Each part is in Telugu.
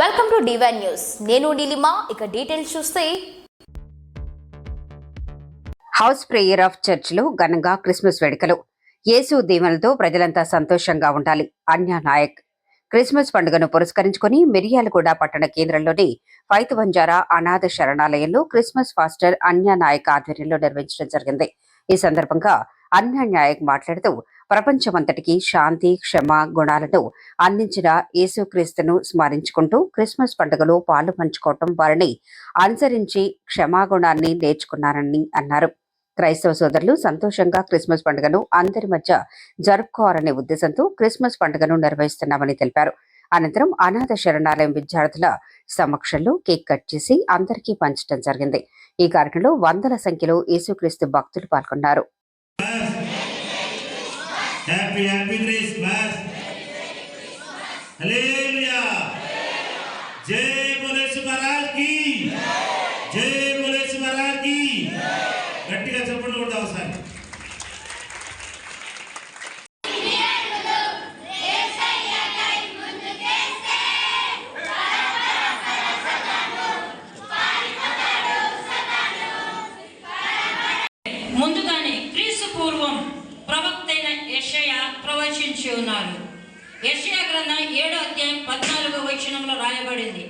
వెల్కమ్ టు డివైన్ న్యూస్ నేను నీలిమా ఇక డీటెయిల్స్ చూస్తే. హౌస్ ప్రేయర్ ఆఫ్ చర్చ్లో ఘనంగా క్రిస్మస్ వేడుకలు. యేసు దీవెనలతో ప్రజలంతా సంతోషంగా ఉండాలి. అన్య నాయక్. క్రిస్మస్ పండుగను పురస్కరించుకుని మిరియాలగూడ పట్టణ కేంద్రంలోని ఫైతు వంజారా అనాథ శరణాలయంలో క్రిస్మస్ ఫాస్టర్ అన్య నాయక్ ఆధ్వర్యంలో నిర్వహించడం జరిగింది. ఈ సందర్భంగా అన్య నాయక్ మాట్లాడుతూ ప్రపంచమంతటికీ శాంతి క్షమ గుణాలను అందించిన యేసుక్రీస్తును స్మరించుకుంటూ క్రిస్మస్ పండుగలో పాలు పంచుకోవటం వారిని అనుసరించి క్షమాగుణాన్ని నేర్చుకున్నారని అన్నారు. క్రైస్తవ సోదరులు సంతోషంగా క్రిస్మస్ పండుగను అందరి మధ్య జరుపుకోవాలనే ఉద్దేశంతో క్రిస్మస్ పండుగను నిర్వహిస్తున్నామని తెలిపారు. అనంతరం అనాథ శరణాలయం విద్యార్థుల సమక్షంలో కేక్ కట్ చేసి అందరికీ పంచడం జరిగింది. ఈ కార్యక్రమంలో వందల సంఖ్యలో యేసుక్రీస్తు భక్తులు పాల్గొన్నారు. హ్యాపీ హ్యాపీ క్రిస్మస్ హల్లెలూయా జై బోలేసు మహారాజ్కి జై బోలేసు మహారాజ్కి గట్టిగా చప్పట్లు కొడతా ఒకసారి. ముందుగానే క్రీస్తు పూర్వం ప్రవక్త యెషయా ప్రవచించి ఉన్నారు యెషయా గ్రంథం ఏడో అధ్యాయం పద్నాలుగో వచనంలో రాయబడింది.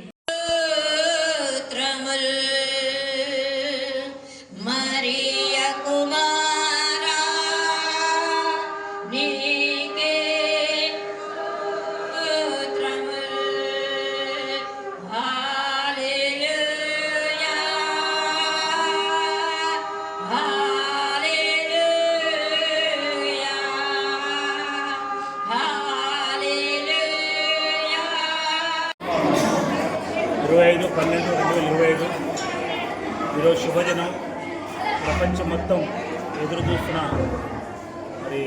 ఇరవై ఐదు పన్నెండు రెండు వేల ఇరవై ఐదు. ఈరోజు శుభదినం. ప్రపంచం మొత్తం ఎదురు చూస్తున్న మరి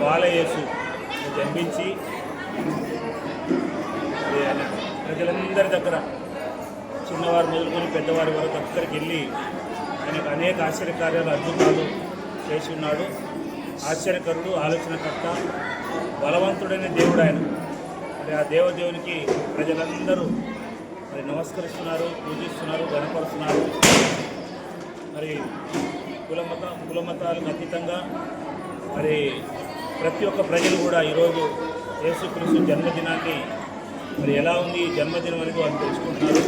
బాలయేసు జన్మించి మరి ఆయన ప్రజలందరి దగ్గర చిన్నవారు మొదలుకొని పెద్దవారి వరకు దగ్గరికి వెళ్ళి ఆయనకు అనేక ఆశ్చర్యకార్యాలు అద్భుతాలు చేసి ఉన్నాడు. ఆశ్చర్యకరుడు ఆలోచనకర్త బలవంతుడైన దేవుడు ఆయన. మరి ఆ దేవదేవునికి ప్రజలందరూ మరి నమస్కరిస్తున్నారు పూజిస్తున్నారు గణపరుస్తున్నారు. మరి కులమత కులమతాలకు అతీతంగా మరి ప్రతి ఒక్క ప్రజలు కూడా ఈరోజు యేసుక్రీస్తు జన్మదినాన్ని మరి ఎలా ఉంది జన్మదినం అనేది వాళ్ళు తెలుసుకుంటున్నారు.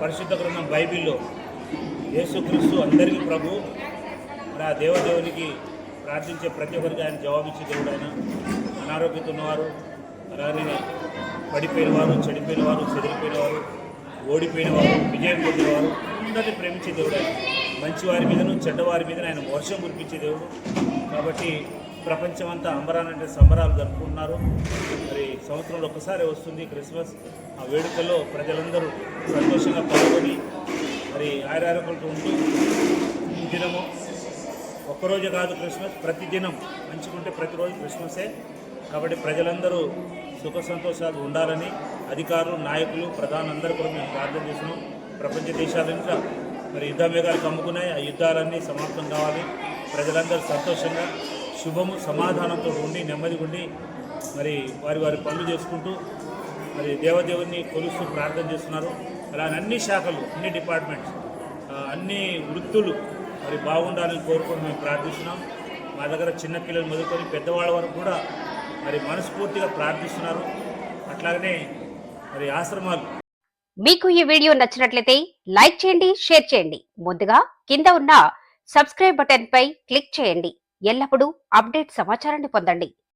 పరిశుద్ధ గ్రంథం బైబిల్లో యేసుక్రీస్తు అందరికీ ప్రభు మరి ఆ దేవదేవునికి ప్రార్థించే ప్రతి ఒక్కరికి ఆయన జవాబిచ్చే దేవుడు ఆయన అనారోగ్యత ఉన్నవారు అలానే పడిపోయిన వారు చెడిపోయిన వారు చెదిరిపోయిన వారు ఓడిపోయిన వారు విజయం పొందిన వారు అందరినీ ప్రేమించే దేవుడు. ఆయన మంచివారి మీదను చెడ్డవారి మీదను ఆయన వర్షం కురిపించే దేవుడు. కాబట్టి ప్రపంచమంతా అంబరానంటే సంబరాలు జరుపుకుంటున్నారు. మరి సంవత్సరంలో ఒక్కసారి వస్తుంది క్రిస్మస్. ఆ వేడుకల్లో ప్రజలందరూ సంతోషంగా పాల్గొని మరి ఆరారకులతో ఉంటూ ఈ దినము ఒక్కరోజు కాదు క్రిస్మస్ ప్రతి దినం మంచుకుంటే ప్రతిరోజు క్రిస్మసే. కాబట్టి ప్రజలందరూ సుఖ సంతోషాలు ఉండాలని అధికారులు నాయకులు ప్రధానందరూ కూడా మేము ప్రార్థన చేస్తున్నాం. ప్రపంచ దేశాలంతా మరి యుద్ధ మేఘాలు కమ్ముకున్నాయి. ఆ యుద్ధాలన్నీ సమాప్తం కావాలి. ప్రజలందరూ సంతోషంగా శుభము సమాధానంతో ఉండి నెమ్మదిగా ఉండి మరి వారి వారి పనులు చేసుకుంటూ మరి దేవదేవుని కొలుస్తూ ప్రార్థన చేస్తున్నారు. అలా అన్ని శాఖలు అన్ని డిపార్ట్మెంట్స్ అన్ని వృత్తులు మరి బాగుండాలని కోరుకొని మేము ప్రార్థిస్తున్నాం. మా దగ్గర చిన్నపిల్లలు మొదలుకొని పెద్దవాళ్ళ వరకు కూడా మరి మనస్ఫూర్తిగా ప్రార్థిస్తున్నారు. అట్లాగనే మరి ఆశ్రమాలు. మీకు ఈ వీడియో నచ్చినట్లయితే లైక్ చేయండి షేర్ చేయండి. ముందుగా కింద ఉన్న సబ్స్క్రైబ్ బటన్ పై క్లిక్ చేయండి. ఎల్లప్పుడూ అప్డేట్ సమాచారాన్ని పొందండి.